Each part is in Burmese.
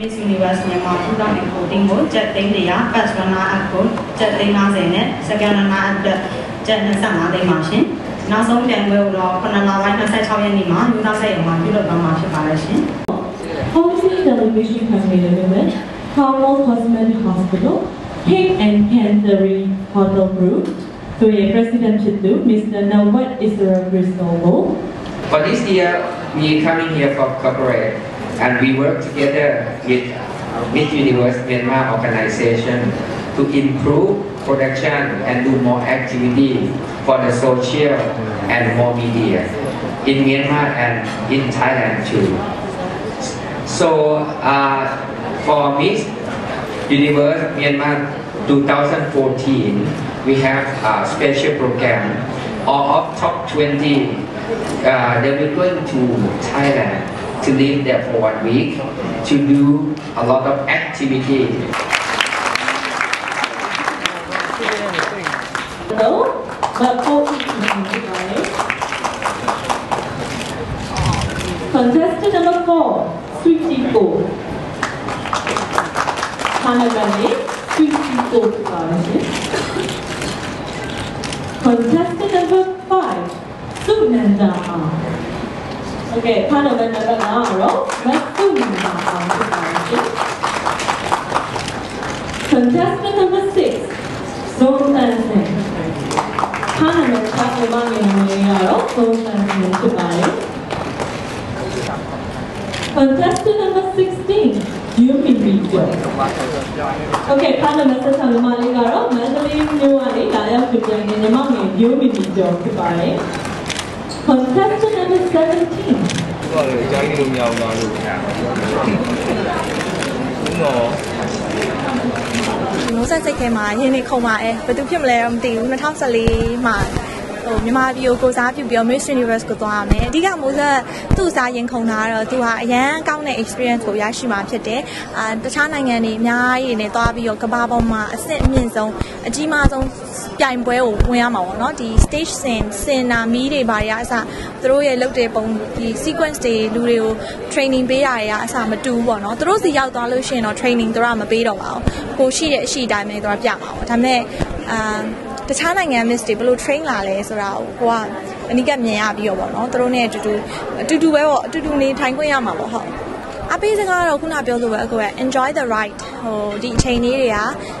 Miss Universe မြန်မာ2014ကိုကျပ်သိန်းတရာ First Runner Up ကိုကျပ်သိန်း50နဲ့ Second Runner Up အတွက်ကျပ်25သိန်းပါရှင်။နောက်ဆုံးပြိုင်ပွဲကိုတော့9လပိုင်း26ရက်နေ့မှာလူသားဆက်ရုံမှာပြုလုပ်သွားမှာဖြစ်ပါတယ်ရှင်။ Policy Television Company Limited, Carmel Cosmetic Hospital, Pig and Cancery Hotel Group, သူရဲ့ President ဖြစ်သူ Mr. Nawat Isra Cristobal, For this year, we coming here for corporate And we work together with Miss Universe Myanmar organization to improve production and do more activity for the social and more media in Myanmar and in Thailand too. So uh, for Miss Universe Myanmar 2014, we have a special program. All of top 20, uh, they will going to Thailand to live there for one week, to do a lot of activity. Hello? Contestant number four, Sweetie Go. Hanagane, Sweetie Go Contestant number five, Sunandama. Okay, panel member Bernardo, Contestant number six, Zornansen. Panel member Bernardo, Zornansen Kubayo. Contestant number 16, Yumin Rito. Okay, panel member Salumali Garo, Madeline Nuwari, Laya Kujangi Namangi, Yumin Rito Kubayo. Contestant number 17, တော့လေအကြိုင်းလို့မရအောင်လားလို့ဟုတ်တော့မျိုးဆက်စိတ်ထဲမှာရင်းနေခုံပါအဲဘယ်သူဖြစ်မလဲတော့မသိဘူး2014မှာ ဟိုမြန်မာပြည်ကိုကိုစားပြုပြီးတော့ Miss Universe ကိုသွားရမယ်အဓိကမျိုးဆက်သူ့စားရင်ခုံတာကတော့သူဟာအရန်ကောင်းတဲ့ experience ကိုရရှိမှာဖြစ်တယ်အာတခြားနိုင်ငံတွေအများကြီးနဲ့သွားပြီးတော့ကမ္ဘာပေါ်မှာအဆင့်အမြင့်ဆုံးအကြီးမားဆုံးပြိုင်ပွဲကိုဝင်ရမှာပေါ့နော်ဒီ stage scene စင်နာမီးတွေဘာတွေကအစသူတို့ရဲ့လုပ်တဲ့ပုံဒီ sequence တွေလူတွေကို training ပေးတာတွေကအစမတူဘူးပေါ့နော်သူတို့စီရောက်သွားလို့ရှိရင်တော့ training သူတို့ကမပေးတော့ပါဘူးကိုရှိတဲ့အရှိတိုင်းပဲသူကပြမှာပေါ့ဒါပေမဲ့အာ တခြားနိုင်ငံ miss တွေဘယ်လို train လာလဲဆိုတာကိုကိုကအနိကမြင်ရပြီးတော့ပေါ့နော်သူတို့နဲ့အတူတူအတူတူပဲပေါ့အတူတူနေထိုင်ခွင့်ရမှာပေါ့ဟုတ်အပေးစကားကတော့ခုနပြောလို့ပဲအကိုက enjoy the ride ဟိုဒီအချိန်လေးတွေက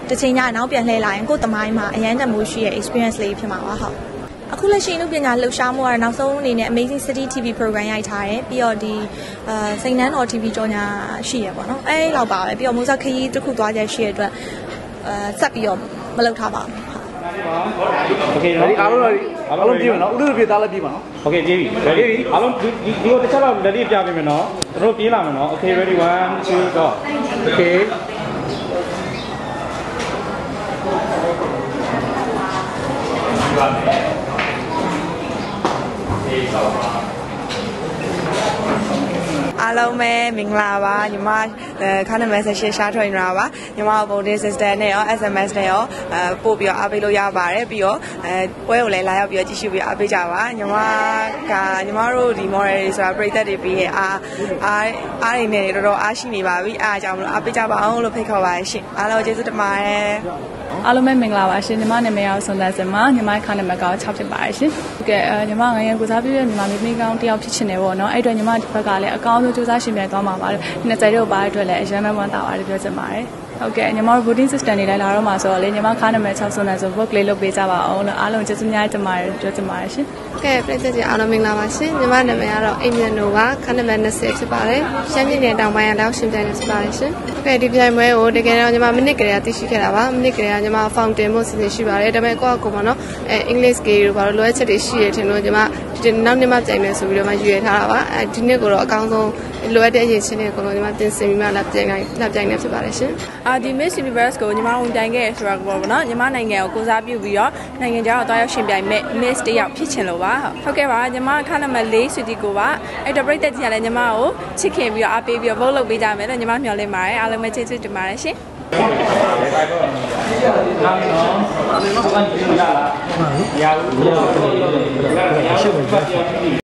တစ်ချိန်ညနောက်ပြန်လှည့်လာရင်ကိုယ်တမိုင်းမှာအရန်တမိုးရှိရဲ့ experience လေးဖြစ်မှာပါဟုတ်အခုလက်ရှိအမှုပညာလှူရှားမှုကတော့နောက်ဆုံးအနေနဲ့ Amazing City TV program ရိုက်ထားတယ်ပြီးတော့ဒီအာစိန်နန်းတော် TV ကြောညာရှိရပေါ့နော်အဲလောက်ပါပဲပြီးတော့မိုးစောခရီးတစ်ခုသွားချက်ရှိရတဲ့အတွက်အာဆက်ပြီးတော့မလုပ်ထားပါဘူး โอเคနော် အားလုံးတော့အားလုံးပြည့်မယ်နော်ဥဒ္ဒပြေးသားလည်းပြည့်ပါနော် โอเคပြေးပြီ ready အားလုံးဒီဒီကိုတစ်ချက်တော့ ready ပြပေးမယ်နော်တို့ပြေးလာမယ်နော် okay ready 1 2 go okay အားလုံးပဲမင်္ဂလာပါညီမအဲ ခါနမဲဆက်ရှရှာထွင်ရပါညီမဗုဒ္ဓ sister နဲ့ရော SMS နဲ့ရောအဲပို့ပြီးတော့အားပေးလို့ရပါတယ်ပြီးတော့အဲပွဲကိုလည်းလာရောက်ပြီးတော့ကြည့်ရှုပြီးအားပေးကြပါညီမကညီမတို့ဒီ model တွေဆိုတာပြိသက်တွေပြီးရင်အားအားအားနေနေတော်တော်အားရှိနေပါပြီအားကြောင့်မလို့အားပေးကြပါအောင်လို့ဖိတ်ခေါ်ပါတယ်ရှင်အားလုံးကျေးဇူးတင်ပါတယ်အားလုံးပဲမင်္ဂလာပါရှင်ညီမနာမည်ကတော့ဆွန်သန်စင်ပါညီမခါနာမည်ကတော့6ဖြစ်ပါတယ်ရှင်ဟုတ်ကဲ့အဲညီမငယ်ငယ်ကိုစားပြည့်တဲ့ညီမမိမိကောင်းတယောက်ဖြစ်ချင်တယ်ပေါ့နော်အဲ့အတွက်ညီမဒီဘက်ကလည်းအကောင်းဆုံးစူးစမ်းရှင်ပြိုင်သွားမှာပါတယ်နှစ်ကြိမ်တော့ပါတဲ့အတွက်လည်းအရင်မှဝမ်းသာပါတယ်ပြောချင်ပါတယ်ဟုတ်ကဲ့ညီမတို့ voting system တွေလည်းလာတော့မှာဆိုတော့လေညီမခါနာမည်6ဆွန်သန်ဆို vote လေးလုပ်ပေးကြပါအောင်လို့အားလုံးကျေးဇူးများတင်ပါတယ်ပြောချင်ပါတယ်ရှင်ကဲပြည်သက်ကြီးအားလုံးမင်္ဂလာပါရှင်ညီမနာမည်ကတော့အိမ်မြန်နိုပါခန်းနံပါတ်20ဖြစ်ပါတယ်ရှမ်းပြည်နယ်တောင်ပိုင်းကလောက်ရှင်ပြိုင်နေဖြစ်ပါတယ်ရှင်ကဲဒီပြိုင်ပွဲကိုတကယ်တော့ညီမမိနစ်ကလေးကသိရှိခဲ့တာပါမိနစ်ကလေးကညီမ fountain ဖို့စီစဉ်ရှိပါတယ်ဒါပေမဲ့ကိုယ့်အကူမနော်အဲ English ကေတို့ဘာလို့လိုအပ်ချက်တွေရှိရထင်လို့ညီမဒီနောက်နေ့မှပြိုင်မယ်ဆိုပြီးတော့မှယူရထားတာပါအဲဒီနေ့ကိုတော့အကောင်းဆုံး လိုအပ်တဲ့အရေးချင်းတွေကိုညီမတင်ဆက်ပြီးမှလာပြိုင်နိုင်လာပြိုင်နေဖြစ်ပါတယ်ရှင်အာဒီ Miss Universe ကိုညီမဝင်ပြိုင်ခဲ့ရဆိုတော့ပေါ့ဗောနော်ညီမနိုင်ငံကိုကိုစားပြုပြီးတော့နိုင်ငံခြားကိုတွားရောက်ရှင်ပြိုင်မဲ့ Miss တယောက်ဖြစ်ချင်လို့ပါဟုတ်ကဲ့ပါညီမခါနံပါတ်4ဆွတီကိုပါအဲ့တော့ပြိသက်ကြီးကလည်းညီမကိုချစ်ခင်ပြီးတော့အားပေးပြီးတော့ vote လုပ်ပေးကြမယ်လို့ညီမမျှော်လင့်ပါတယ်အားလုံးပဲကျေးဇူးတင်ပါတယ်ရှင်နားနော်ဘာလို့မပြောရလားရဘူးရဘူး